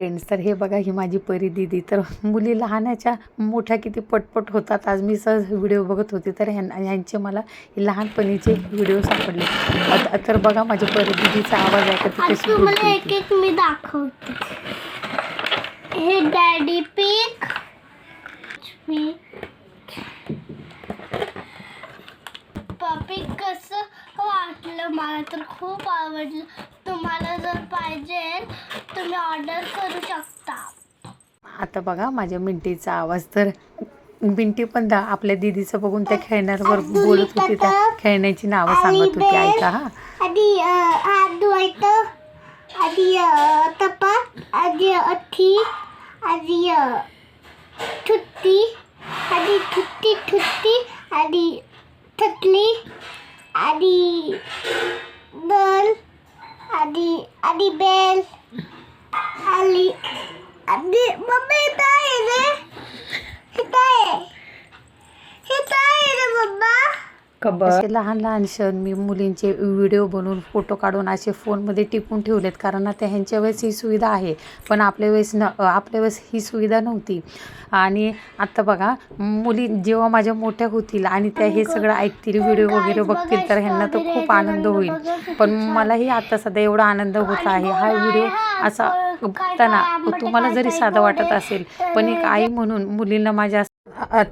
Friends तर हे बघा ही माझी परी दिदी. तर मुली लहानाच्या मोठ्या किती पटपट होतात. आज मी सहज व्हिडिओ बघत होते तर ह्यांना ह्यांचे मला लहानपणीचे व्हिडिओ सापडले. आता- तर बघा माझ्या परी दिदीचा आवाज बोलते एक एक मी दाखवते. हे डॅडी पिक मी पपी कसं वाटलं मला तर खूप आवडलं. तुम्हाला जर पाहिजे तुम्ही ऑर्डर करू शकता. आता बघा माझ्या मिंटीचा आवाज तर मिंटी पण दा आपल्या दिदीचं बघून त्या खेळण्यावर बोलत होती त्या खेळण्याची नावं सांगत होती ऐका हा. आधी हात धुवायचं आधी तपा आधी अथी आधी ठुत्ती आधी ठुत्ती ठुत्ती आधी थकली आधी बल आधी आधी बेल आली आधी मम्मी काय आहे रे हे काय आहे हे काय आहे रे मम्मा असे लहान लहान क्षण मी मुलींचे व्हिडिओ बनवून फोटो काढून असे फोनमध्ये टिपून ठेवलेत. कारण आता ह्यांच्या वेळेस ही सुविधा आहे. पण आपल्या वेळेस न आपल्या वेळेस ही सुविधा नव्हती. आणि आत्ता बघा मुली जेव्हा माझ्या मोठ्या होतील आणि त्या हे सगळं ऐकतील व्हिडिओ वगैरे बघतील तर ह्यांना तर खूप आनंद होईल. पण मलाही आता सध्या एवढा आनंद होत आहे. हा व्हिडिओ असा बघताना तुम्हाला जरी साधा वाटत असेल पण एक आई म्हणून मुलींना माझ्या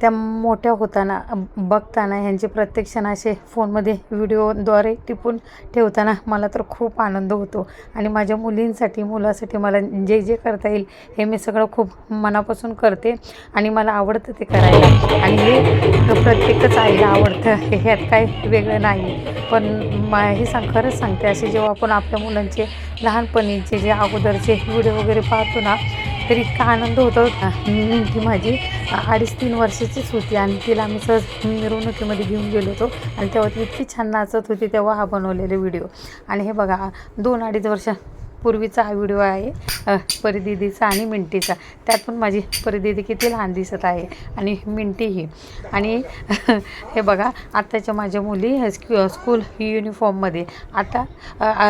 त्या मोठ्या होताना बघताना ह्यांचे प्रत्यक्षण असे फोनमध्ये व्हिडिओद्वारे टिपून ठेवताना मला तर खूप आनंद होतो. आणि माझ्या मुलींसाठी मुलासाठी मला जे जे करता येईल हे मी सगळं खूप मनापासून करते. आणि मला आवडतं ते करायला. आणि हे प्रत्येकच आईला आवडतं. हे ह्यात काही वेगळं नाही. पण मा हे सांग खरंच सांगते. असे जेव्हा आपण आपल्या मुलांचे लहानपणीचे जे अगोदरचे व्हिडिओ वगैरे पाहतो ना तर इतका आनंद होतो मिंटी माझी अडीच तीन वर्षाचीच होती आणि तिला आम्ही सहज मिरवणुकीमध्ये घेऊन गेलो होतो. आणि तेव्हा ती इतकी छान नाचत होती तेव्हा हा बनवलेले व्हिडिओ. आणि हे बघा दोन अडीच वर्ष पूर्वीचा हा व्हिडिओ आहे परिदिदीचा आणि मिंटीचा. त्यात पण माझी परिदिदी किती लहान दिसत आहे आणि मिंटीही आणि हे बघा आत्ताच्या माझ्या मुली स्कू स्कूल युनिफॉर्ममध्ये. आता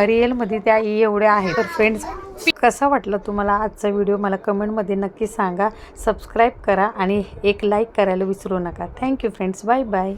रिअलमध्ये त्या एवढ्या आहेत. तर फ्रेंड्स कसा वाटला तुम्हाला आजचा व्हिडिओ? मला कमेंटमध्ये नक्की सांगा. सबस्क्राईब करा आणि एक लाईक करायला विसरू नका. Thank you friends bye bye